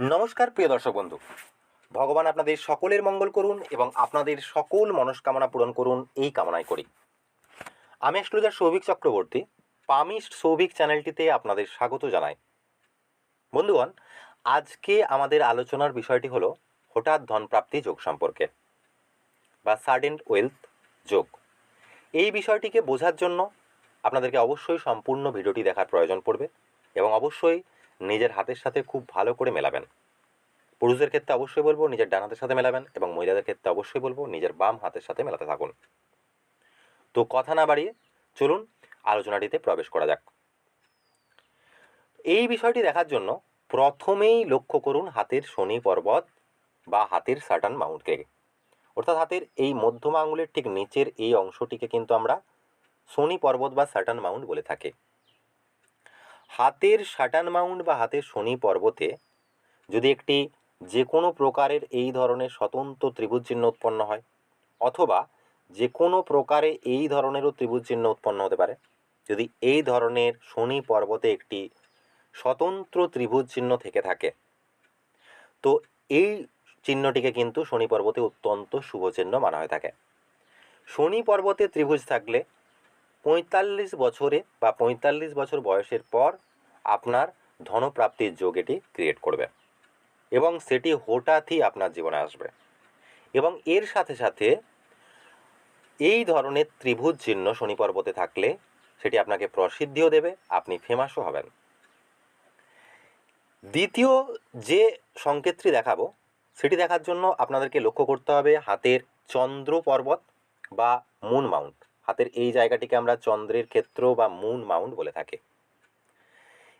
নমস্কার, প্রিয় দর্শক বন্ধু। ভগবান আপনাদের সকলের মঙ্গল করুন এবং আপনাদের সকল মনস্কামনা পূরণ করুন এই কামনাই করি। আমি অ্যাস্ট্রোলজার সৌভিক চক্রবর্তী, পামিস্ট সৌভিক চ্যানেলটিতে আপনাদের স্বাগত জানাই। বন্ধুগণ, আজকে আমাদের আলোচনার বিষয়টি হলো হঠাৎ ধনপ্রাপ্তি যোগ সম্পর্কে, বা সাডেন ওয়েলথ যোগ। এই বিষয়টিকে বোঝার জন্য আপনাদেরকে অবশ্যই সম্পূর্ণ ভিডিওটি দেখার প্রয়োজন পড়বে এবং অবশ্যই নিজের হাতের সাথে খুব ভালো করে মেলাবেন। পুরুষদের ক্ষেত্রে অবশ্যই বলব নিজের ডান হাতের সাথে মেলাবেন এবং মহিলাদের ক্ষেত্রে অবশ্যই বলব নিজের বাম হাতের সাথে মেলাতে থাকুন। তো কথা না বাড়িয়ে চলুন আলোচনাটিতে প্রবেশ করা যাক। এই বিষয়টি দেখার জন্য প্রথমেই লক্ষ্য করুন হাতের শনি পর্বত বা হাতের সাটান মাউন্টকে অর্থাৎ হাতের এই মধ্যমা আঙুলের ঠিক নিচের এই অংশটিকে কিন্তু আমরা শনি পর্বত বা সাটান মাউন্ট বলে থাকি। হাতের সাটান মাউন্ট বা হাতের শনি পর্বতে যদি একটি যে কোনো প্রকারের এই ধরনের স্বতন্ত্র ত্রিভুজ চিহ্ন উৎপন্ন হয়, অথবা যে কোনো প্রকারে এই ধরনেরও ত্রিভুজ চিহ্ন উৎপন্ন হতে পারে, যদি এই ধরনের শনি পর্বতে একটি স্বতন্ত্র ত্রিভুজ চিহ্ন থেকে থাকে, তো এই চিহ্নটিকে কিন্তু শনি পর্বতে অত্যন্ত শুভ চিহ্ন মানা হয়ে থাকে। শনি পর্বতে ত্রিভুজ থাকলে পঁয়তাল্লিশ বছরে বা পঁয়তাল্লিশ বছর বয়সের পর আপনার ধনপ্রাপ্তির যোগ এটি ক্রিয়েট করবে এবং সেটি হঠাৎই আপনার জীবনে আসবে। এবং এর সাথে সাথে এই ধরনের ত্রিভুজ চিহ্ন শনি পর্বতে থাকলে সেটি আপনাকে প্রসিদ্ধিও দেবে, আপনি ফেমাসও হবেন। দ্বিতীয় যে সংকেতটি দেখাবো, সেটি দেখার জন্য আপনাদেরকে লক্ষ্য করতে হবে হাতের চন্দ্র পর্বত বা মুন মাউন্ট হাতের এই জায়গাটিকে আমরা চন্দ্রের ক্ষেত্র বা মুন মাউন্ট বলে থাকি।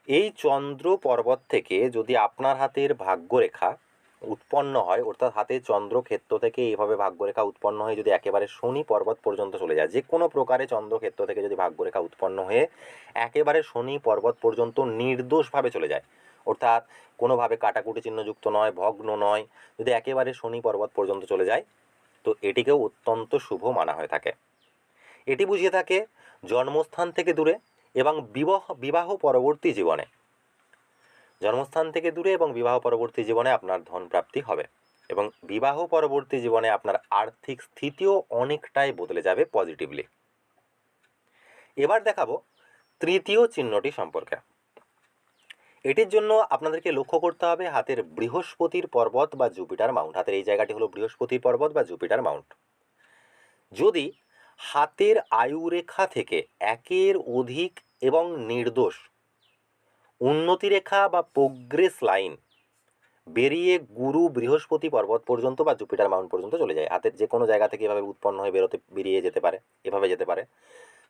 এই চন্দ্র পর্বত থেকে যদি আপনার হাতের ভাগ্যরেখা উৎপন্ন হয়, অর্থাৎ হাতে চন্দ্র ক্ষেত্র থেকে এইভাবে ভাগ্যরেখা উৎপন্ন হয়ে যদি একেবারে শনি পর্বত পর্যন্ত চলে যায়, যে কোনো প্রকারে চন্দ্র ক্ষেত্র থেকে যদি ভাগ্যরেখা উৎপন্ন হয়ে একেবারে শনি পর্বত পর্যন্ত নির্দোষভাবে চলে যায়, অর্থাৎ কোনোভাবে কাটাকুটি চিহ্নযুক্ত নয়, ভগ্ন নয়, যদি একেবারে শনি পর্বত পর্যন্ত চলে যায়, তো এটিকেও অত্যন্ত শুভ মানা হয়ে থাকে। এটি বুঝিয়ে থাকে জন্মস্থান থেকে দূরে এবং বিবাহ বিবাহ পরবর্তী জীবনে। জন্মস্থান থেকে দূরে এবং বিবাহ পরবর্তী জীবনে আপনার ধন প্রাপ্তি হবে এবং বিবাহ পরবর্তী জীবনে আপনার আর্থিক স্থিতিও অনেকটাই বদলে যাবে পজিটিভলি এবার দেখাবো তৃতীয় চিহ্নটি সম্পর্কে। এটির জন্য আপনাদেরকে লক্ষ্য করতে হবে হাতের বৃহস্পতির পর্বত বা জুপিটার মাউন্ট। হাতের এই জায়গাটি হলো বৃহস্পতির পর্বত বা জুপিটার মাউন্ট। যদি হাতের আয়ুরেখা থেকে একের অধিক এবং নির্দোষ। উন্নতি রেখা বা প্রোগ্রেস লাইন বেরিয়ে গুরু বৃহস্পতি পর্বত পর্যন্ত বা জুপিটার মাউন্ট পর্যন্ত চলে যায়। হাতের যে কোনো জায়গা থেকে এভাবে উৎপন্ন হয়ে বেরোতে, বেরিয়ে যেতে পারে, এভাবে যেতে পারে।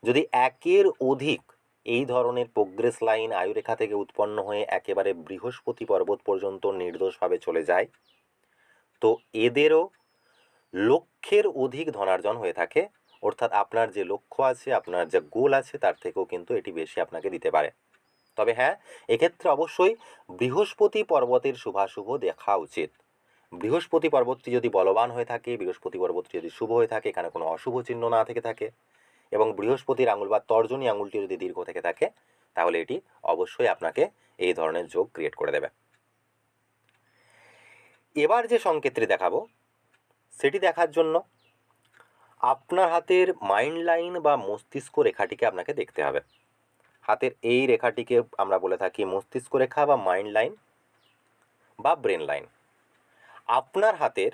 যদি একের অধিক এই ধরনের প্রোগ্রেস লাইন আয়ুরেখা থেকে উৎপন্ন হয়ে একেবারে বৃহস্পতি পর্বত পর্যন্ত নির্দোষভাবে চলে যায়, তো এদেরও লক্ষ্যের অধিক ধনার্জন হয়ে থাকে অর্থাৎ আপনার যে লক্ষ্য আছে, আপনার যে গোল আছে, তার থেকেও কিন্তু এটি বেশি আপনাকে দিতে পারে। তবে হ্যাঁ এক্ষেত্রে অবশ্যই বৃহস্পতি পর্বতের শুভাশুভ দেখা উচিত। বৃহস্পতি পর্বতটি যদি বলবান হয়ে থাকে, বৃহস্পতি পর্বতটি যদি শুভ হয়ে থাকে, এখানে কোনো অশুভ চিহ্ন না থেকে থাকে এবং বৃহস্পতির আঙুল বা তর্জনী আঙুলটি যদি দীর্ঘ থেকে থাকে, তাহলে এটি অবশ্যই আপনাকে এই ধরনের যোগ ক্রিয়েট করে দেবে। এবার যে সংকেতটি দেখাবো, সেটি দেখার জন্য আপনার হাতের মাইন্ড লাইন বা মস্তিষ্ক রেখাটিকে আপনাকে দেখতে হবে। হাতের এই রেখাটিকে আমরা বলে থাকি মস্তিষ্ক রেখা বা মাইন্ড লাইন বা ব্রেন লাইন আপনার হাতের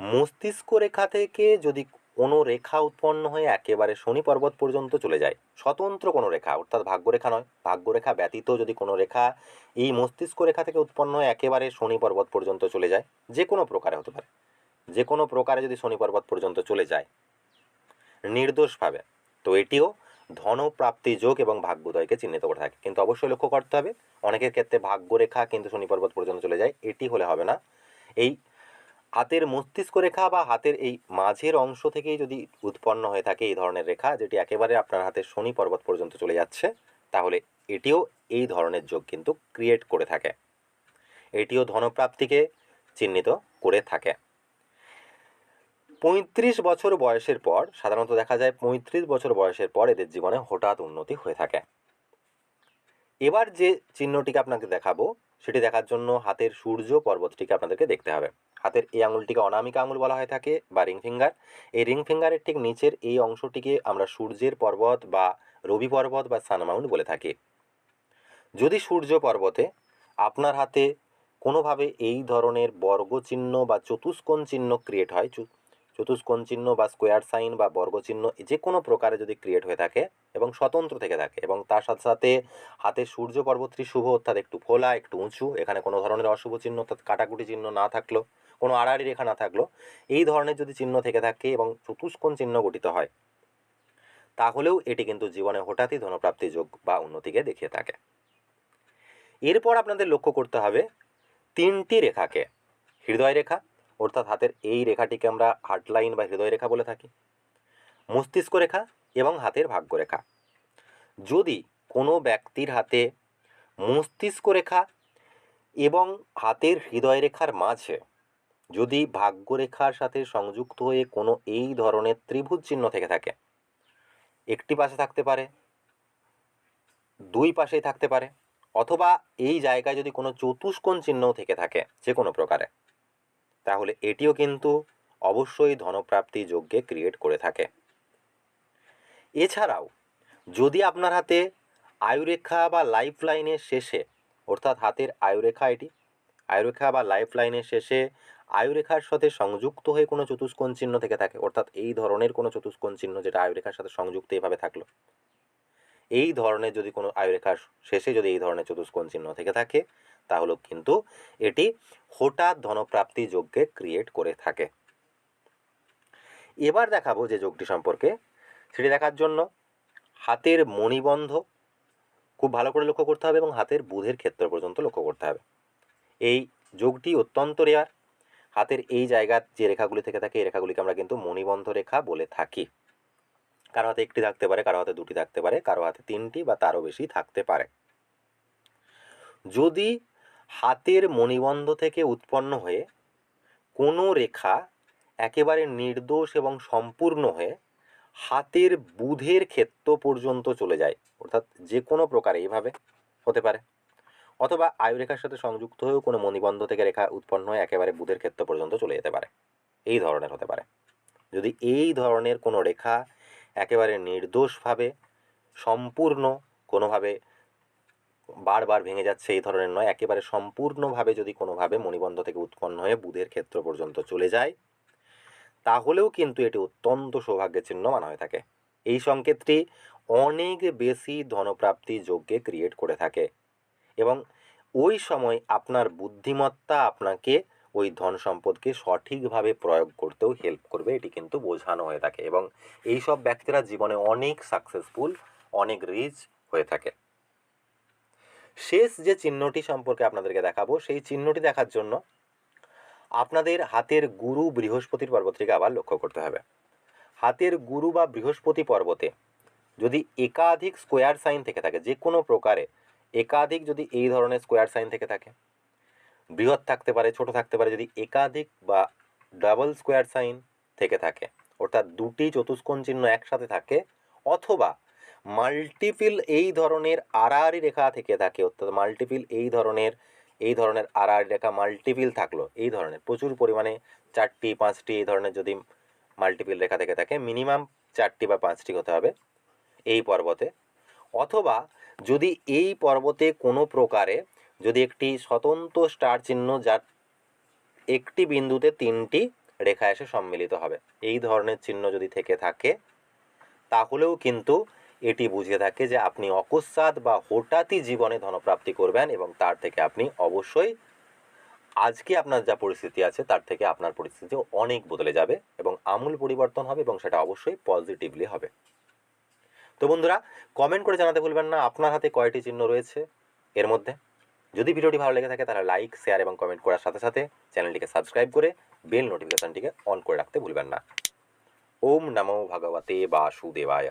মস্তিষ্ক রেখা থেকে যদি কোনো রেখা উৎপন্ন হয়ে একেবারে শনি পর্বত পর্যন্ত চলে যায়, স্বতন্ত্র কোনো রেখা, অর্থাৎ ভাগ্যরেখা নয় ভাগ্যরেখা ব্যতীত যদি কোনো রেখা এই মস্তিষ্ক রেখা থেকে উৎপন্ন হয়ে একেবারে শনি পর্বত পর্যন্ত চলে যায়, যে কোনো প্রকারে হতে পারে। যে কোনো প্রকারে যদি শনি পর্বত পর্যন্ত চলে যায়। নির্দোষভাবে। তো এটিও ধনপ্রাপ্তি যোগ এবং ভাগ্যোদয়কে চিহ্নিত করে থাকে। কিন্তু অবশ্যই লক্ষ্য করতে হবে, অনেকের ক্ষেত্রে ভাগ্যরেখা কিন্তু শনি পর্বত পর্যন্ত চলে যায়, এটি হলে হবে না। এই হাতের মস্তিষ্ক রেখা বা হাতের এই মাঝের অংশ থেকেই যদি উৎপন্ন হয়ে থাকে এই ধরনের রেখা, যেটি একেবারে আপনার হাতের শনি পর্বত পর্যন্ত চলে যাচ্ছে, তাহলে এটিও এই ধরনের যোগ কিন্তু ক্রিয়েট করে থাকে। এটিও ধনপ্রাপ্তিকে চিহ্নিত করে থাকে। পঁয়ত্রিশ বছর বয়সের পর, সাধারণত দেখা যায় পঁয়ত্রিশ বছর বয়সের পর এদের জীবনে হঠাৎ উন্নতি হয়ে থাকে। এবার যে চিহ্নটিকে আপনাকে দেখাবো, সেটি দেখার জন্য হাতের সূর্য পর্বতটিকে আপনাদেরকে দেখতে হবে। হাতের এই আঙুলটিকে অনামিকা আঙুল বলা হয়ে থাকে বা রিং ফিঙ্গার। এই রিং ফিঙ্গারের ঠিক নিচের এই অংশটিকে আমরা সূর্যের পর্বত বা রবি পর্বত বা সানমাউন্ট বলে থাকি। যদি সূর্য পর্বতে আপনার হাতে কোনোভাবে এই ধরনের বর্গচিহ্ন বা চতুষ্কোণ চিহ্ন ক্রিয়েট হয় চতুষ্কোণ চিহ্ন বা স্কোয়ার সাইন বা বর্গচিহ্ন যে কোনো প্রকারে যদি ক্রিয়েট হয়ে থাকে এবং স্বতন্ত্র থেকে থাকে এবং তার সাথে সাথে হাতে সূর্য পর্বতটি শুভ, অর্থাৎ একটু ফোলা, একটু উঁচু, এখানে কোনো ধরনের অশুভ চিহ্ন, অর্থাৎ কাটাকুটি চিহ্ন না থাকল, কোনো আড়াআড়ি রেখা না থাকল, এই ধরনের যদি চিহ্ন থেকে থাকে এবং চতুষ্কোণ চিহ্ন গঠিত হয়, তাহলেও এটি কিন্তু জীবনে হঠাৎই ধনপ্রাপ্তি যোগ বা উন্নতিকে দেখিয়ে থাকে। এরপর আপনাদের লক্ষ্য করতে হবে তিনটি রেখাকে, হৃদয় রেখা অর্থাৎ হাতের এই রেখাটিকে আমরা হার্ট লাইন বা হৃদয় রেখা বলে থাকি। মস্তিষ্ক রেখা এবং হাতের ভাগ্য রেখা। যদি কোনো ব্যক্তির হাতে মস্তিষ্ক রেখা এবং হাতের হৃদয় রেখার মাঝে যদি ভাগ্য রেখার সাথে সংযুক্ত হয়ে কোনো এই ধরনের ত্রিভুজ চিহ্ন থেকে থাকে, একটি পাশে থাকতে পারে, দুই পাশেই থাকতে পারে, অথবা এই জায়গায় যদি কোনো চতুষ্কোণ চিহ্নও থেকে থাকে যে কোনো প্রকারে। তাহলে এটিও কিন্তু অবশ্যই ধনপ্রাপ্তি যোগ্যে ক্রিয়েট করে থাকে। এছাড়াও, যদি আপনার হাতে আয়ুরেখা বা লাইফ লাইনের শেষে, অর্থাৎ হাতের আয়ুরেখা এটি, আয়ুরেখা বা লাইফ লাইনের শেষে আয়ুরেখার সাথে সংযুক্ত হয়ে কোনো চতুষ্কোণ চিহ্ন থেকে থাকে, অর্থাৎ এই ধরনের কোনো চতুষ্কোণ চিহ্ন যেটা আয়ুরেখার সাথে সংযুক্ত এভাবে থাকল এই ধরনের যদি কোনো আয়ুরেখার শেষে যদি এই ধরনের চতুষ্কোণ চিহ্ন থেকে থাকে তাহলে কিন্তু এটি হঠাৎ ধনপ্রাপ্তি যোগকে ক্রিয়েট করে থাকে। এবার দেখাবো যে যোগটি সম্পর্কে। সেটি দেখার জন্য হাতের মণিবন্ধ খুব ভালো করে লক্ষ্য করতে হবে এবং হাতের বুধের ক্ষেত্র পর্যন্ত লক্ষ্য করতে হবে। এই যোগটি অত্যন্ত রেয়ার হাতের এই জায়গার যে রেখাগুলি থেকে থাকে, এই রেখাগুলিকে আমরা কিন্তু মণিবন্ধ রেখা বলে থাকি। কারও হাতে একটি থাকতে পারে, কারও হাতে দুটি থাকতে পারে, কারও হাতে তিনটি বা তারও বেশি থাকতে পারে। যদি হাতের মণিবন্ধ থেকে উৎপন্ন হয়ে কোনো রেখা একেবারে নির্দোষ এবং সম্পূর্ণ হয়ে হাতের বুধের ক্ষেত্র পর্যন্ত চলে যায়, অর্থাৎ যে কোনো প্রকারে এইভাবে হতে পারে, অথবা আয়ুরেখার সাথে সংযুক্ত হয়েও কোনো মণিবন্ধ থেকে রেখা উৎপন্ন হয়ে একেবারে বুধের ক্ষেত্র পর্যন্ত চলে যেতে পারে। এই ধরনের হতে পারে। যদি এই ধরনের কোনো রেখা একেবারে নির্দোষভাবে, সম্পূর্ণ কোনোভাবে বারবার ভেঙে যাচ্ছে এই ধরনের নয়, একেবারে সম্পূর্ণভাবে যদি কোনোভাবে মণিবন্ধ থেকে উৎপন্ন হয়ে বুধের ক্ষেত্র পর্যন্ত চলে যায়, তাহলেও কিন্তু এটি অত্যন্ত সৌভাগ্যের চিহ্ন মানা হয়ে থাকে। এই সংকেতটি অনেক বেশি ধনপ্রাপ্তি যোগ্যে ক্রিয়েট করে থাকে এবং ওই সময় আপনার বুদ্ধিমত্তা আপনাকে ওই ধন সম্পদকে সঠিকভাবে প্রয়োগ করতেও হেল্প করবে। এটি কিন্তু বোঝানো হয়ে থাকে এবং এই সব ব্যক্তিরা জীবনে অনেক সাকসেসফুল অনেক রিচ হয়ে থাকে। শেষ যে চিহ্নটি সম্পর্কে আপনাদেরকে দেখাবো, সেই চিহ্নটি দেখার জন্য আপনাদের হাতের গুরু বৃহস্পতির পর্বতটিকে আবার লক্ষ্য করতে হবে। হাতের গুরু বা বৃহস্পতি পর্বতে যদি একাধিক স্কোয়ার সাইন থেকে থাকে যে কোনো প্রকারে একাধিক যদি এই ধরনের স্কোয়ার সাইন থেকে থাকে বৃহৎ থাকতে পারে, ছোট থাকতে পারে, যদি একাধিক বা ডাবল স্কোয়ার সাইন থেকে থাকে, অর্থাৎ দুটি চতুষ্কোণ চিহ্ন একসাথে থাকে, অথবা মাল্টিপিল এই ধরনের আড়াআড়ি রেখা থেকে থাকে, অর্থাৎ মাল্টিপিল এই ধরনের এই ধরনের আড়াআড়ি রেখা মাল্টিপিল থাকল, এই ধরনের, প্রচুর পরিমাণে চারটি, পাঁচটি এই ধরনের যদি মাল্টিপিল রেখা থেকে থাকে মিনিমাম চারটি বা পাঁচটি হতে হবে এই পর্বতে, অথবা যদি এই পর্বতে কোনো প্রকারে যদি একটি স্বতন্ত্র স্টার চিহ্ন যার একটি বিন্দুতে তিনটি রেখা এসে সম্মিলিত হবে, এই ধরনের চিহ্ন যদি থেকে থাকে, তাহলেও কিন্তু এটি বুঝিয়ে থাকে যে আপনি অকস্মাৎ বা হঠাৎই জীবনে ধনপ্রাপ্তি করবেন এবং তার থেকে আপনি অবশ্যই আজকে আপনার যা পরিস্থিতি আছে, তার থেকে আপনার পরিস্থিতি অনেক বদলে যাবে এবং আমূল পরিবর্তন হবে এবং সেটা অবশ্যই পজিটিভলি হবে। তো বন্ধুরা কমেন্ট করে জানাতে ভুলবেন না, আপনার হাতে কয়টি চিহ্ন রয়েছে? এর মধ্যে যদি ভিডিওটি ভালো লেগে থাকে তাহলে লাইক, শেয়ার এবং কমেন্ট করার সাথে সাথে চ্যানেলটিকে সাবস্ক্রাইব করে বেল নোটিফিকেশানটিকে অন করে রাখতে ভুলবেন না। ওম নমো ভগবতে বাসুদেবায়।